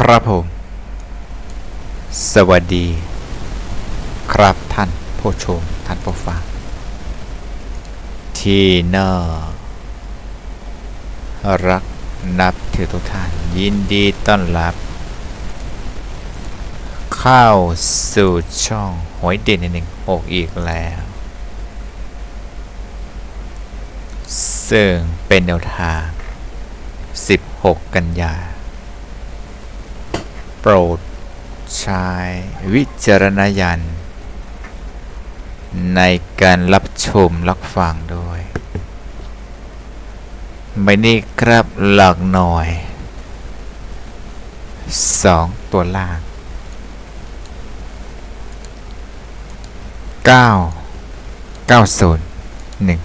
ครับผม สวัสดี ครับท่านผู้ชม ท่านผู้ฟัง ที่น่ารักนับถือทุกท่าน ยินดีต้อนรับ เข้าสู่ช่องหวยเด่นหนึ่งหกอีกแล้ว ซึ่งเป็นแนวทาง 16 กันยา ปรดใช้วิจารณญาณในการรับชมรับฟังด้วยไม่นี่ครับหลักหน่อย 2 ตัวล่าง 9 90 1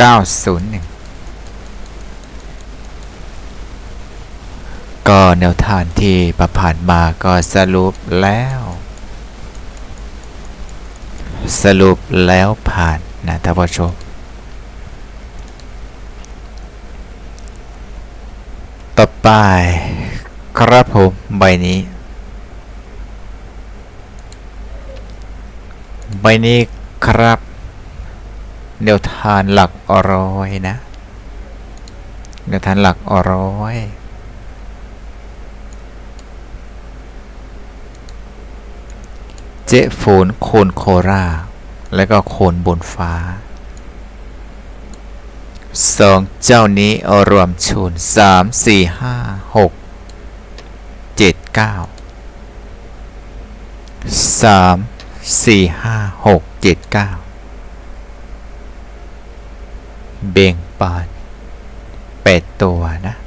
901 ก็แนวทางที่ประผ่านมาก็สรุปแล้ว สรุปแล้วผ่านนะท่านผู้ชม ต่อไปครับผม ใบนี้ ใบนี้ครับแนวทางหลักร้อยนะแนวทางหลักร้อย เจ๊ฝนโคนโครา และก็โคนบนฟ้าสองเจ้านี้เอารวมชุนสามสี่ห้าหกเจ็ดเก้าสามสี่ห้าหกเจ็ดเก้าเบ่งปานแปดตัวนะ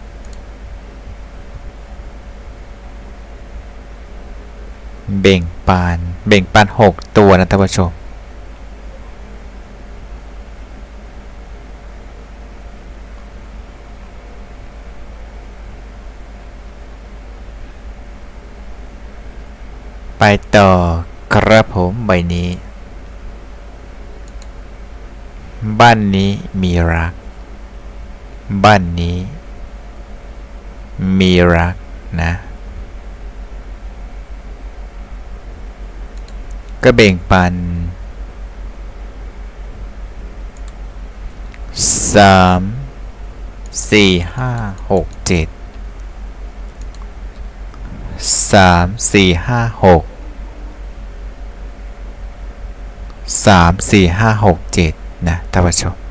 เบ่งปาน เบ่งปานหกตัวนะท่านผู้ชม ไปต่อครับผมใบนี้ บ้านนี้มีรัก บ้านนี้ มีรักนะ ก็เบ่งปันสามสี่ห้าหกเจ็ดสามสี่ห้าหกสามสี่ห้าหกเจ็ดนะท่านผู้ชม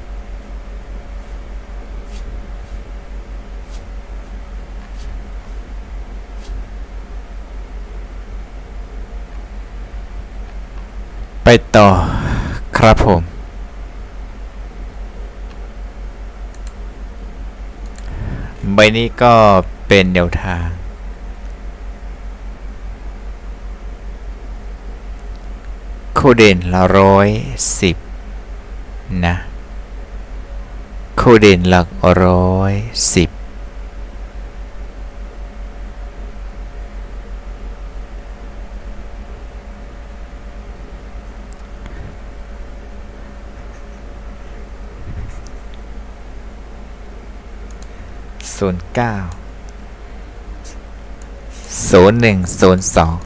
ไปต่อครับผม ใบนี้ก็เป็นแนวทาง คู่เด่นละร้อยสิบนะ คู่เด่นหลักร้อยสิบ ศูนย์เก้าศูนย์หนึ่งศูนย์สอง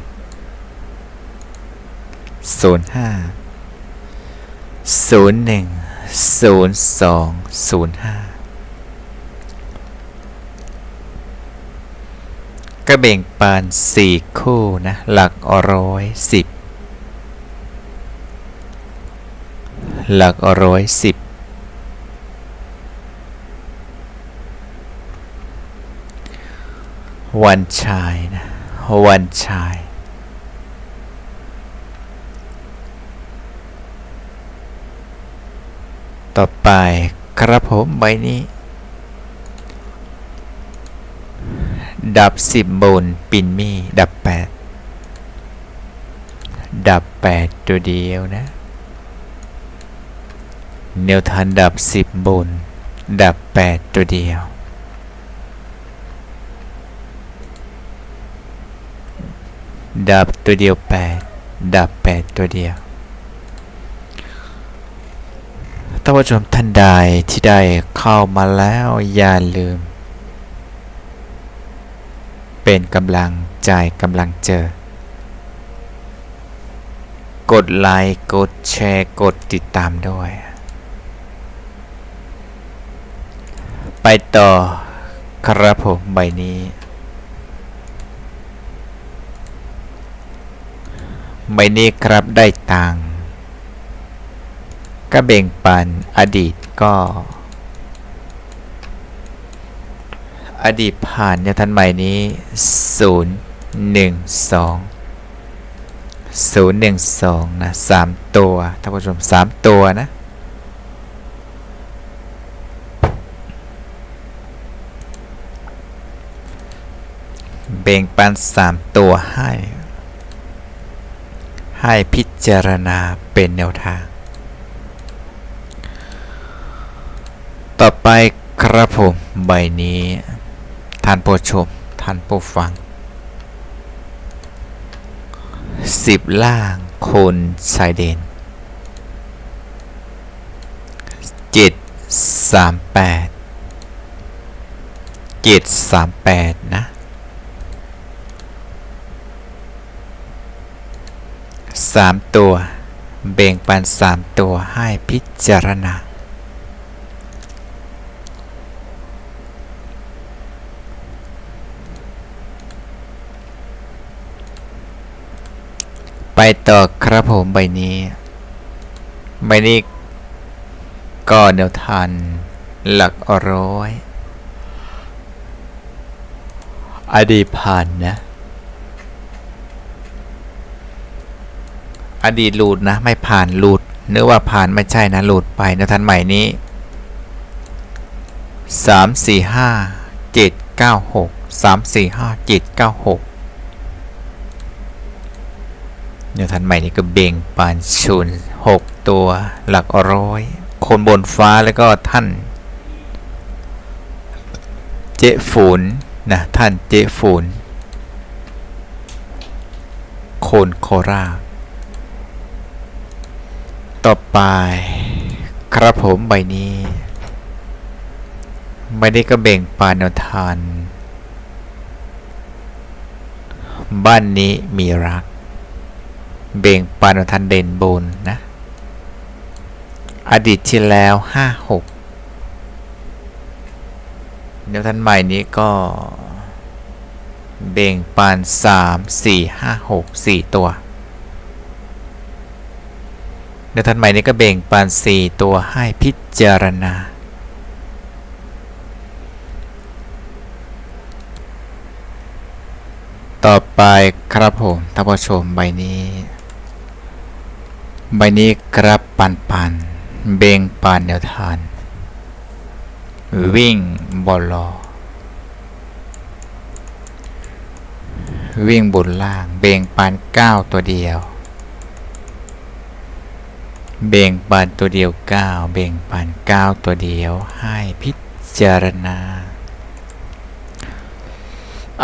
ศูนย์ห้าศูนย์หนึ่งศูนย์สองศูนย์ห้าก็แบ่งปานสี่คู่นะ หลักร้อยสิบหลักร้อยสิบ วันชายนะวันชาย ต่อไปครับผมใบนี้ ดับสิบบนปินมี่ ดับแปดดับแปดตัวเดียวนะเนวทันดับสิบบนดับแปดตัวเดียว ดับตัวเดียวแปดดับแปดตัวเดียวท่านผู้ชมท่านใดที่ได้เข้ามาแล้วอย่าลืม เป็นกำลังใจกำลังเจอ กดไลค์กดแชร์กดติดตามด้วย ไปต่อครับผมใบนี้ ใบนี้ครับได้ตังค์ก็เบ่งปันอดีตก็ อดีตผ่านเนี่ยทันใหม่นี้ 0 1 2 0 1 2 นะ 3 ตัวท่านผู้ชม 3 ตัวนะ เบ่งปัน 3 ตัวให้ ให้พิจารณาเป็นแนวทาง ต่อไปครับผมใบนี้ท่านผู้ชมท่านผู้ฟังสิบล่างคนชายเดนเจ็ดสามแปดเจ็ดสามแปดนะ สามตัวเบ่งปันสามตัวให้พิจารณา ไปต่อครับผมใบนี้ ใบนี้ก็แนวทานหลักร้อย อดีตผ่านนะ อดีตหลุดนะ ไม่ผ่านหลุดเนื้อว่าผ่านไม่ใช่นะหลุดไปนวทานใหม่นี้สามสี่ห้าเจ็ดเก้าหกสามสี่ห้าเจ็ดเก้าหกแนวทันใหม่นี่ก็เบ่งปานชุนหกตัวหลักร้อย คนบนฟ้าแล้วก็ท่าน เจฝูนนะท่านเจฝูนคนโคราช ต่อไป ครับผมใบนี้ใบนี้ก็เบ่งปานนทาน บ้านนี้มีรัก เบ่งปานทันเด่นบนนะ อดีตที่แล้วห้าหกเดี๋ยวทันใหม่นี้ก็ เบ่งปานสามสี่ห้าหกสี่ตัว เดี๋ยวทันใหม่นี้ก็เบ่งปานสี่ตัวให้พิจารณา ต่อไปครับผมท่านผู้ชมใบนี้ ใบนี้กรับปันปัน เบ่งปานแนวทานวิ่งบอลลอวิ่งบนล่าง เบ่งปานเก้าตัวเดียว เบ่งปานตัวเดียวก้าวเบ่งปานก้าวตัวเดียวให้พิจารณา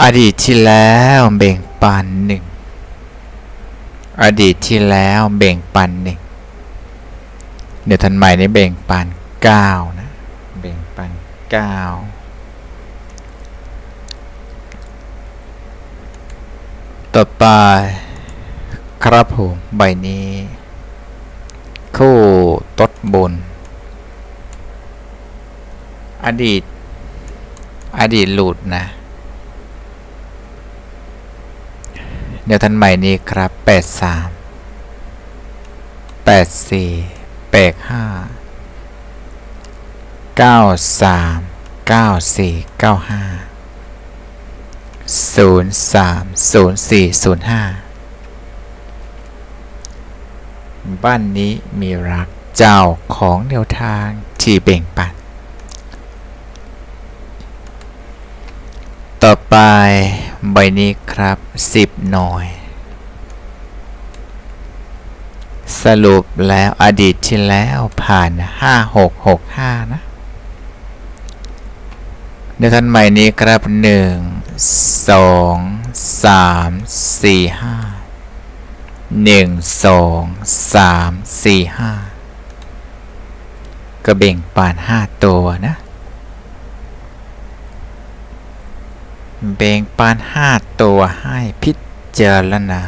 อดีตที่แล้วเบ่งปันหนึ่งอดีตที่แล้วเบ่งปันหนึ่งเดี๋ยวทันใหม่นี้เบ่งปันเก้านะเบ่งปันเก้าต่อไปครับผมใบนี้ คู่ตดบน อดีต อดีตหลุดนะ เดี๋ยวทันใหม่นี้ครับ 83 84 85 93 94 95 03 04 05 บ้านนี้มีรักเจ้าของแนวทางที่เบ่งปันต่อไปใบนี้ครับ10หน่อยสรุปแล้วอดีตที่แล้วผ่าน 5665 นะในท่านใหม่นี้ครับ 1 2 3 4 5 1 2 3 4 5ก็เบ่งปาน5ตัวนะแบ่งปันห้าตัวให้พิจารณา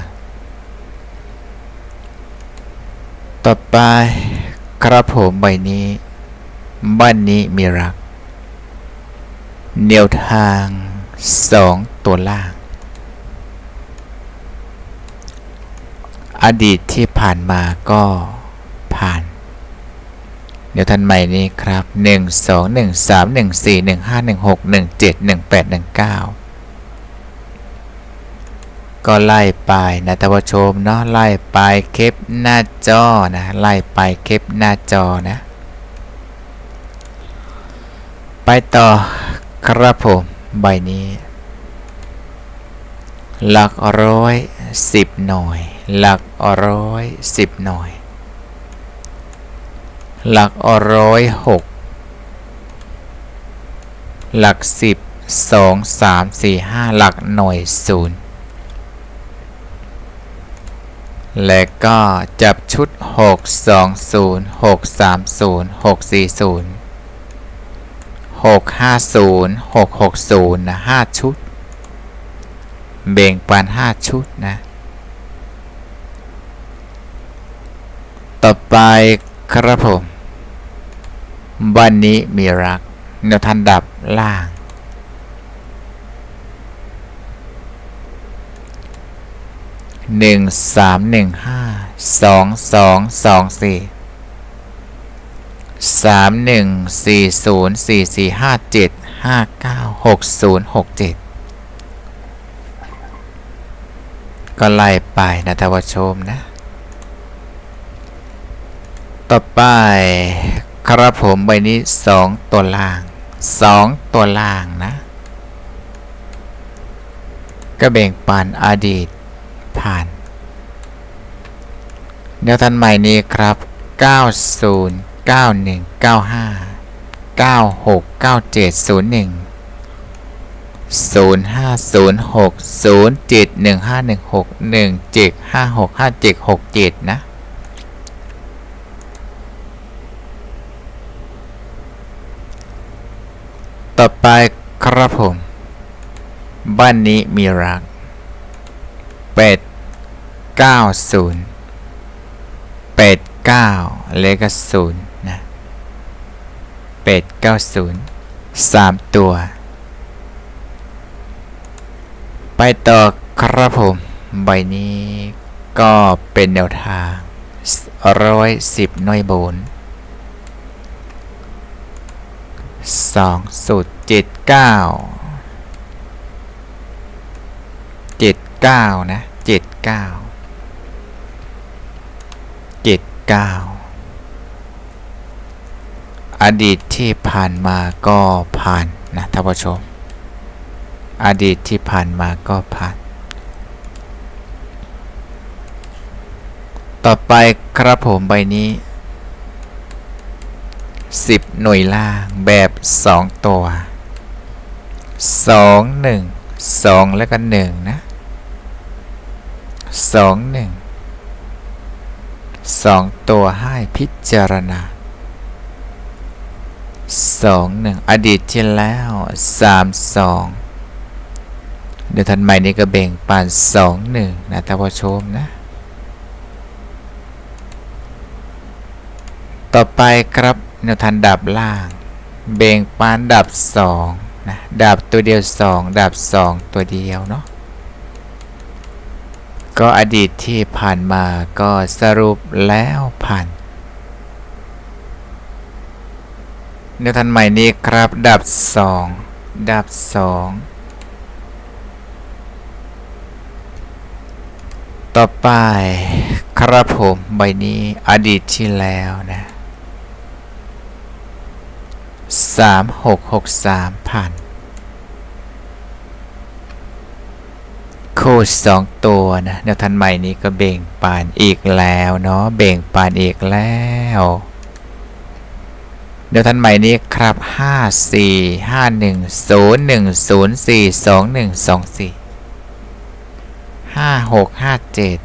ต่อไปครับผมใบนี้บ้านนี้มีรักแนวทางสองตัวล่าง อดีตที่ผ่านมาก็ผ่าน เดี๋ยวท่านใหม่นี้ครับ 1 2 1 3 1 4 1 5 1 6 1 7 1 8 1 9 ก็ไล่ไปนะท่านผู้ชมเนาะไล่ไปเคปหน้าจอนะไล่ไปเคปหน้าจอนะ ไปต่อครับผมใบนี้ หลักร้อยสิบหน่วย หลักร้อยสิบหน่วยหลักร้อยหกหลักสิบสองสามสี่ห้าหลักหน่วยศูนย์และก็จับชุดหกสองศูนย์หกสามศูนย์หกสี่ศูนย์หกห้าศูนย์หกหกศูนย์นะห้าชุด เบ่งปันห้าชุดนะ ต่อไปครับผมวันนี้มีรักแนวทันดับล่าง หนึ่งสามหนึ่งห้าสองสองสองสี่สามหนึ่งสี่ศูนย์สี่สี่ห้าเจ็ดห้าเก้าหกศูนย์หกเจ็ดก็ไล่ไปนะท่านผู้ชมนะ ต่อไปครับผมใบนี้สองตัวล่างสองตัวล่างนะ ก็แบ่งปันอดีตผ่านแนวทันใหม่นี้ครับ 90 91 95 96 97 01 0506 07 1516 17 56 57 67 นะ ต่อไปครับผม บ้านนี้มีรักเป็ดเก้าศูนย์เป็ดเก้าเลขศูนย์นะเป็ดเก้าศูนย์สามตัว ไปต่อครับผม ใบนี้ก็เป็นแนวทางร้อยสิบน่วยโบน สองสูตรเจ็ดเก้าเจ็ดเก้านะเจ็ดเก้าเจ็ดเก้าอดีตที่ผ่านมาก็ผ่านนะท่านผู้ชม อดีตที่ผ่านมาก็ผ่าน ต่อไปครับผมใบนี้ 10 หน่วยล่างแบบ 2 ตัว 2 1 2 แล้วก็ 1 นะ 2 1 2 ตัวให้พิจารณา 2 1 อดีตที่แล้ว 3 2 เดี๋ยวทันใหม่นี้ก็เบ่งปัน2 1 นะท่านผู้ชมนะ ต่อไปครับ แนวทันดับล่าง เบ่งปานดับสองนะดับตัวเดียวสองดับสองตัวเดียวเนาะก็อดีตที่ผ่านมาก็สรุปแล้วผ่านแนวทันใหม่นี้ครับ ดับสองดับสองต่อไปครับผมใบนี้อดีตที่แล้วนะ สามหกหกสามผ่านโค้ดสองตัวนะแนวทันใหม่นี้ก็เบ่งปานอีกแล้วเนาะเบ่งปานอีกแล้วแนวทันใหม่นี้ครับห้าสี่ห้าหนึ่งศูนย์หนึ่งศูนย์สี่สองหนึ่งสองสี่ห้าหกห้าเจ็ด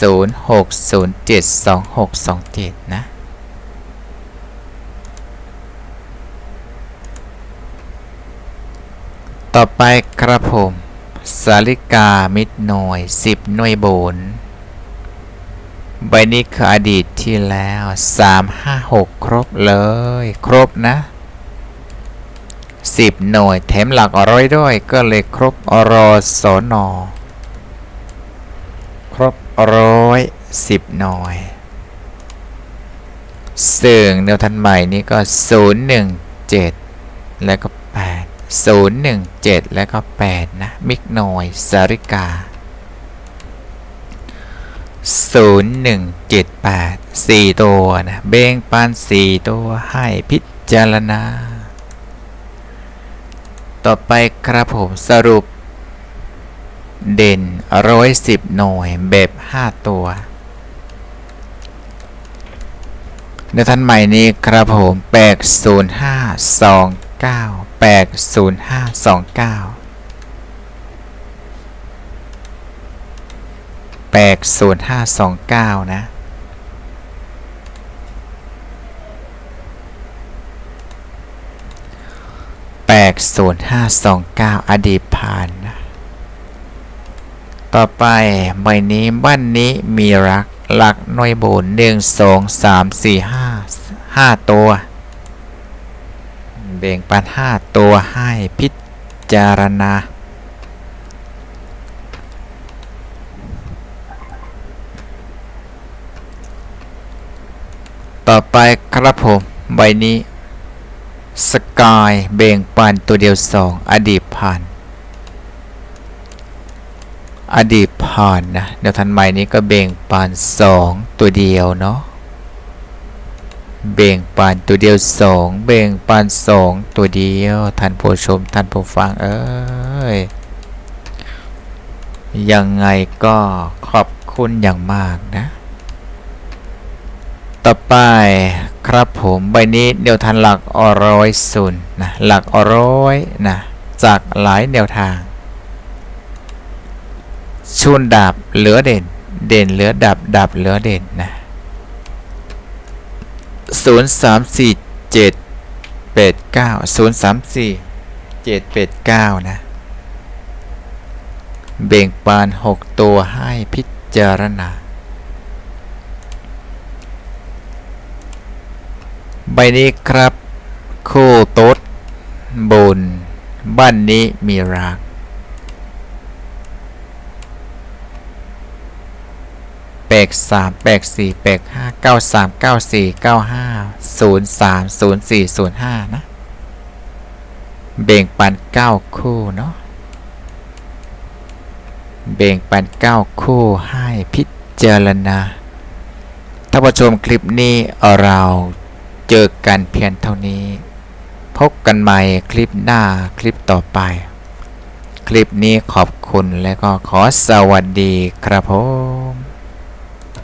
ศูนย์หกศูนย์เจ็ดสองหกสองเจ็ดนะ ต่อไปครับผมสาลิกามิดหน่วยสิบหน่วยโบนใบนี้คืออดีตที่แล้วสามห้าหกครบเลย ครบนะสิบหน่วยแถมหลักร้อยด้วยก็เลยครบรอสอนอครบร้อยสิบหน่วยซึ่งแนวทันใหม่นี้ก็ศูนย์หนึ่งเจ็ดแล้วก็ 017 แล้วก็ 8 นะ มิกนอย สาริกา 0178 4 ตัว นะ เบงปัน 4 ตัว ให้พิจารณา ต่อไปครับผมสรุป เด่น 110 หน่วย แบบ 5 ตัวในท่านใหม่นี้ครับผม 805 2 เก้าแปดศูนย์ห้าสองเก้าแปดศูนย์ห้าสองเก้านะแปดศูนย์ห้าสองเก้าอดีตผ่านนะต่อไปใบนี้บ้านนี้มีรักหลักหน่วยโบนหนึ่งสองสามสี่ห้าห้าตัว แบ่งปันห้าตัวให้พิจารณา ต่อไปครับผมใบนี้สกายเบ่งปันตัวเดียวสองอดีตผ่าน อดีตผ่านนะเดี๋ยวทันใหม่นี้ก็เบ่งปันสองตัวเดียวเนาะ เบ่งปันตัวเดียวสองเบ่งปันสองตัวเดียวท่านผู้ชมท่านผู้ฟังเอ้ยยังไงก็ขอบคุณอย่างมากนะ ต่อไปครับผมใบนี้แนวทางหลักอร้อยศูนย์นะหลักอร้อยนะจากหลายแนวทาง ชุนดับเหลือเด่น เด่นเหลือดับดับเหลือเด่นนะ ศูนย์สามสี่เจ็ดแปดเก้าศูนย์สามสี่เจ็ดแปดเก้านะ เบ่งปานหกตัวให้พิจารณา ใบนี้ครับ คู่โต๊ดบนบ้านนี้มีรัก แปกสามแปกสี่แปกห้าเก้าสามเก้าสี่เก้าห้าศูนย์สามศูนย์สี่ศูนย์ห้านะเบ่งปันเก้าคู่เนาะเบ่งปันเก้าคู่ให้พิจารณาถ้านผู้ชมคลิปนี้เราเจอกันเพียงเท่านี้ พบกันใหม่คลิปหน้าคลิปต่อไป คลิปนี้ขอบคุณและก็ขอสวัสดีครับผม